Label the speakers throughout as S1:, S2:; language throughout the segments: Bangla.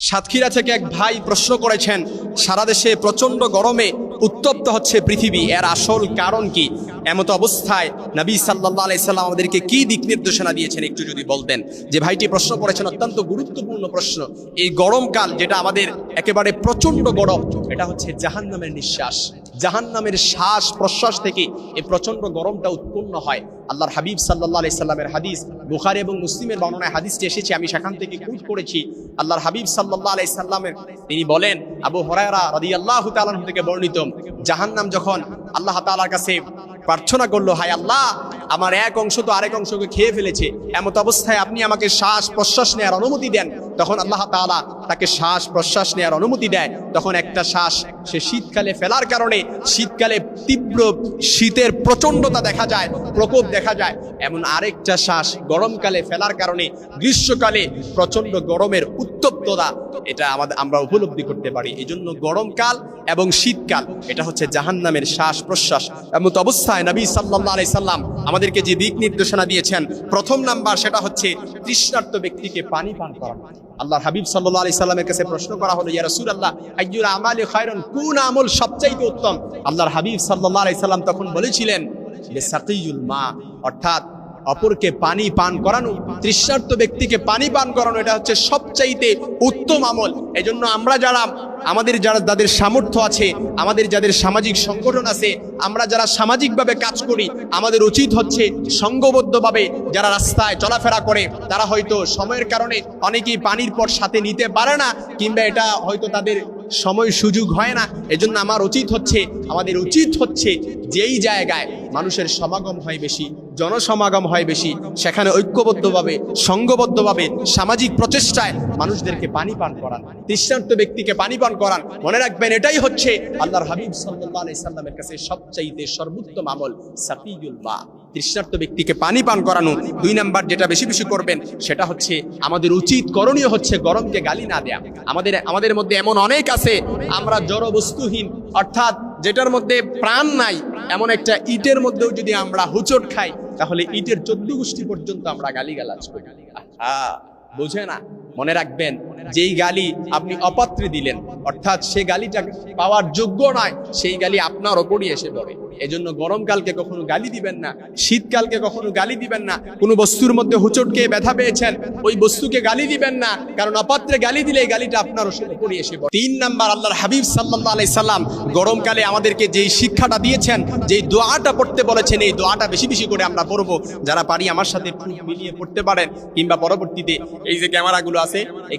S1: সাতক্ষীরা থেকে এক ভাই প্রশ্ন করেছেন, সারা দেশে প্রচণ্ড গরমে উত্তপ্ত হচ্ছে পৃথিবী, এর আসল কারণ কি? এমত অবস্থায় নবী সাল্লাহ আলাইসাল্লাম আমাদেরকে কি দিক নির্দেশনা দিয়েছেন একটু যদি বলতেন? যে ভাইটি প্রশ্ন করেছেন, অত্যন্ত গুরুত্বপূর্ণ প্রশ্ন। এই গরমকাল যেটা আমাদের একেবারে প্রচণ্ড গরম, এটা হচ্ছে জাহান্নামের নিঃশ্বাস। জাহান্নামের শ্বাস প্রশ্বাস থেকে এই প্রচণ্ড গরমটা উৎপন্ন হয়। আল্লাহর হাবিব সাল্লাহ আলাইসাল্লামের হাদিস, বুখারি এবং মুসলিমের বর্ণনায় হাদিসটি এসেছে, আমি সেখান থেকে কুট করেছি। আল্লাহর হাবিব সাল্লাহ সাল্লামের, তিনি বলেন, আবু হরায়রা রাদি আল্লাহ তালাহ থেকে বর্ণিত, জাহান্নাম যখন আল্লাহ তালার কাছে প্রার্থনা করল, হায় আল্লাহ আমার এক অংশ তো আরেক অংশকে খেয়ে ফেলেছে। এমত অবস্থায় আপনি আমাকে শ্বাস প্রশ্বাস নেওয়ার অনুমতি দেন। তখন আল্লাহ তাআলা তাকে শ্বাস প্রশ্বাস নেওয়ার অনুমতি দেয়। তখন একটা শ্বাস সে শীতকালে ফেলার কারণে শীতকালে তীব্র শীতের প্রচণ্ডতা দেখা যায়, প্রকোপ দেখা যায়। এমন আরেকটা শ্বাস গরমকালে ফেলার কারণে গ্রীষ্মকালে প্রচণ্ড গরমের উত্তপ্ততা, এটা আমাদের, আমরা উপলব্ধি করতে পারি। এই জন্য গরমকাল এবং শীতকাল, এটা হচ্ছে জাহান্নামের শ্বাস প্রশ্বাস এমন অবস্থায় নবী সাল্লাহ আলাই সাল্লাম আমাদেরকে যে দিক নির্দেশনা দিয়েছেন, প্রথম নাম্বার সেটা হচ্ছে তৃষ্ণার্ত ব্যক্তিকে পানি পান করানো আল্লাহ হাবিব সাল্লাহ আলি সাল্লামের কাছে প্রশ্ন করা হলো, ইয়া রাসূল আল্লাহ আইজুর আমল খায়রন, কোন আমল সবচাইতে উত্তম? আল্লাহর হাবিব সাল্লাহ আলি সাল্লাম তখন বলেছিলেন মা, অর্থাৎ অপরকে পানি পান করানো, তৃষ্ণার্ত ব্যক্তিকে পানি পান করানো, এটা হচ্ছে সবচাইতে উত্তম আমল। এজন্য আমরা যারা, আমাদের যারা, যাদের সামর্থ্য আছে, আমাদের যাদের সামাজিক সংগঠন আছে, আমরা যারা সামাজিকভাবে কাজ করি, আমাদের উচিত হচ্ছে সংঘবদ্ধভাবে যারা রাস্তায় চলাফেরা করে, তারা হয়তো সময়ের কারণে অনেকেই পানির পর সাথে নিতে পারে না, কিংবা এটা হয়তো তাদের সময় সুযোগ হয় না। এজন্য আমার উচিত হচ্ছে, আমাদের উচিত হচ্ছে যেই জায়গায় মানুষের সমাগম হয় বেশি জনসমাগম হয় বেশি। সেখানে ঐক্যবদ্ধভাবে সংঘবদ্ধভাবে সামাজিক প্রচেষ্টায় মানুষদেরকে পানি পান করান তৃষ্ণার্ত ব্যক্তিকে পানি পান করান। মনে রাখবেন, এটাই হচ্ছে আল্লাহর হাবিব সাল্লামের কাছে সবচাইতে সর্বোত্তম আমল সাফিউল মা। তৃষ্ণার্ত ব্যক্তিকে পানি পান করানো। দুই নাম্বার যেটা বেশি বেশি করবেন, সেটা হচ্ছে আমাদের উচিত করণীয় হচ্ছে গরমকে গালি না দেয়া। আমাদের আমাদের মধ্যে এমন অনেক আছে, আমরা জড়বস্তুহীন, অর্থাৎ যেটার মধ্যে প্রাণ নাই, এমন একটা ইটের মধ্যেও যদি আমরা হুচট খাই তাহলে ইটের চোদ্দ গোষ্ঠী পর্যন্ত আমরা গালি গালাজ করি বুঝে না? মনে রাখবেন যেই গালি আপনি অপাত্রে দিলেন অর্থাৎ সে গালিটা পাওয়ার যোগ্য নয় সেই গালি আপনার ওপরই এসে পড়ে। এজন্য গরমকালকে কখনো গালি দিবেন না শীতকালকে কখনো গালি দিবেন না কোনো বস্তুর মধ্যে হুচট খেয়ে ব্যথা পেয়েছেন ওই বস্তুকে গালি দিবেন না কারণ অপাত্রে গালি দিলে এই গালিটা আপনার ওপরই এসে পড়ে। তিন নাম্বার আল্লাহর হাবিব সাল্লাল্লাহু আলাইহি সাল্লাম গরমকালে আমাদেরকে যেই শিক্ষাটা দিয়েছেন যেই দোয়াটা পড়তে বলেছেন এই দোয়াটা বেশি বেশি করে আমরা পড়ব। যারা পারি আমার সাথে মিলিয়ে পড়তে পারেন কিংবা পরবর্তীতে এই যে ক্যামেরাগুলো আছে এই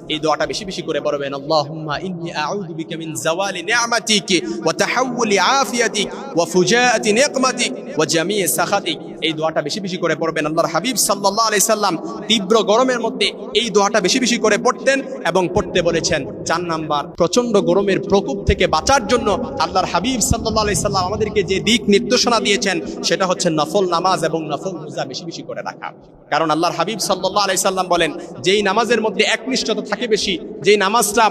S1: এই দোয়াটা বেশি বেশি করে পড়বেন। আল্লাহুম্মা ইন্নি আউযু বিকা মিন জাওয়ালি নি'মাতিক ওয়া তাহাউলি আফিয়াতিক ওয়া ফুজাআতি নিকমাতিক ওয়া জামিআ সাখাতিক। এই দোয়াটা বেশি বেশি করে পড়বেন। আল্লাহর হাবিব সাল্লাল্লাহু আলাইহি সাল্লাম তীব্র গরমের মধ্যে এই দোয়াটা বেশি বেশি করে পড়তেন এবং পড়তে বলেছেন। চার নাম্বার প্রচণ্ড গরমের প্রকোপ থেকে বাঁচার জন্য আল্লাহর হাবিব সাল্লাল্লাহু আলাইহি সাল্লাম আমাদেরকে যে দিক নির্দেশনা দিয়েছেন, সেটা হচ্ছে নফল নামাজ এবং নফল রোজা বেশি বেশি করে রাখা। কারণ আল্লাহর হাবিব সাল্লাল্লাহু আলাইহি সাল্লাম বলেন, যেই নামাজের মধ্যে একনিষ্ঠতা থাকে বেশি যেই নামাজটা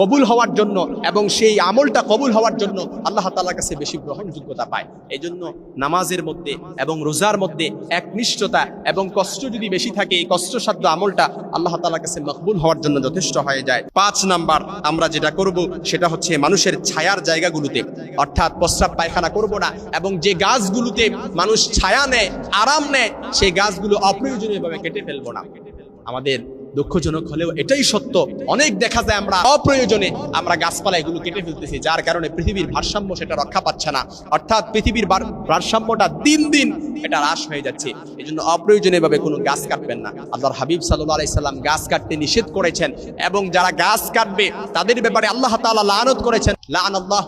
S1: কবুল হওয়ার জন্য এবং সেই আমলটা কবুল হওয়ার জন্য আল্লাহ তাআলার কাছে বেশি গ্রহণযোগ্যতা পায়। এই জন্য নামাজের মধ্যে এবং রোজার মধ্যে একনিষ্ঠতা এবং কষ্ট যদি বেশি থাকে, এই কষ্টসাধ্য আমলটা আল্লাহ তাআলার কাছে মকবুল হওয়ার জন্য যথেষ্ট হয়ে যায়। পাঁচ নাম্বার আমরা যেটা করব সেটা হচ্ছে মানুষের ছায়ার জায়গাগুলোতে, অর্থাৎ প্রস্রাব পায়খানা করব না এবং যে গাছগুলোতে মানুষ ছায়া নেয়, আরাম নেয়, সেই গাছগুলো অপ্রয়োজনীয়ভাবে কেটে ফেলব না। আমাদের দুঃখজনক হলেও এটাই সত্য। অনেক দেখা যায় আমরা অপ্রয়োজনে আমরা গাছপালা এগুলো কেটে ফেলতেছি, যার কারণে পৃথিবীর ভারসাম্য সেটা রক্ষা পাচ্ছে না। অর্থাৎ পৃথিবীর ভারসাম্যটা দিন দিন এটা হ্রাস হয়ে যাচ্ছে। এই জন্য অপ্রয়োজনীয় ভাবে কোনো গাছ কাটবেন না। আল্লাহর হাবিব সাল্লাহ আলাইসাল্লাম গাছ কাটতে নিষেধ করেছেন এবং যারা গাছ কাটবে তাদের ব্যাপারে আল্লাহ তাআলা লানত করেছেন। লান আল্লাহ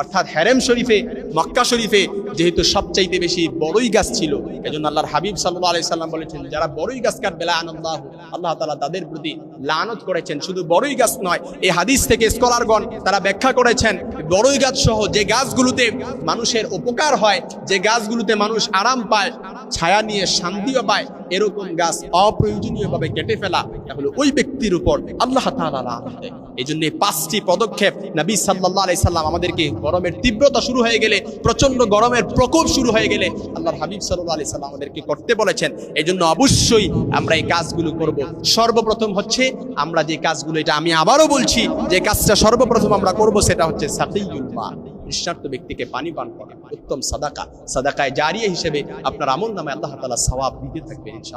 S1: অর্থাৎ হেরেম শরীফে মক্কা শরীফে যেহেতু সবচাইতে বেশি বড়ই গাছ ছিল এই জন্য আল্লাহর হাবিব সাল্লাহ আলাইসাল্লাম বলেছেন, যারা বড়ই গাছ কাটবে আনন্দাহ আল্লাহ তালা তাদের প্রতি লানত করেছেন। শুধু বড়ই গাছ নয়, এই হাদিস থেকে স্কলারগণ তারা ব্যাখ্যা করেছেন, বড়ই গাছ সহ যে গাছগুলোতে মানুষের উপকার হয়, যে গাছগুলোতে মানুষ আরাম পায় ছায়া নিয়ে শান্তিও পায়, এরকম গাছ অপ্রয়োজনীয়ভাবে কেটে ফেলা, তাহলে ওই ব্যক্তির উপর আল্লাহ এই জন্য পাঁচটি পদক্ষেপ নবী সাল্লাল্লাহু আলাইহি সাল্লাম আমাদেরকে গরমের তীব্রতা শুরু হয়ে গেলে প্রচণ্ড গরমের প্রকোপ শুরু হয়ে গেলে আল্লাহর হাবিব সাল্লাল্লাহু আলাইহি সাল্লাম আমাদেরকে করতে বলেছেন। এই জন্য অবশ্যই আমরা এই কাজগুলো করব। সর্বপ্রথম হচ্ছে আমরা যে কাজগুলো, এটা আমি আবারও বলছি, যে কাজটা সর্বপ্রথম আমরা করব সেটা হচ্ছে সাকিউল নিঃস্বার্থ ব্যক্তিকে পানি পান করা, উত্তম সাদাকা, সাদাকায় জারিয়া হিসেবে আপনার আমল নামে আল্লাহ তালা সওয়াব দিতে থাকবে ইনশাআল্লাহ।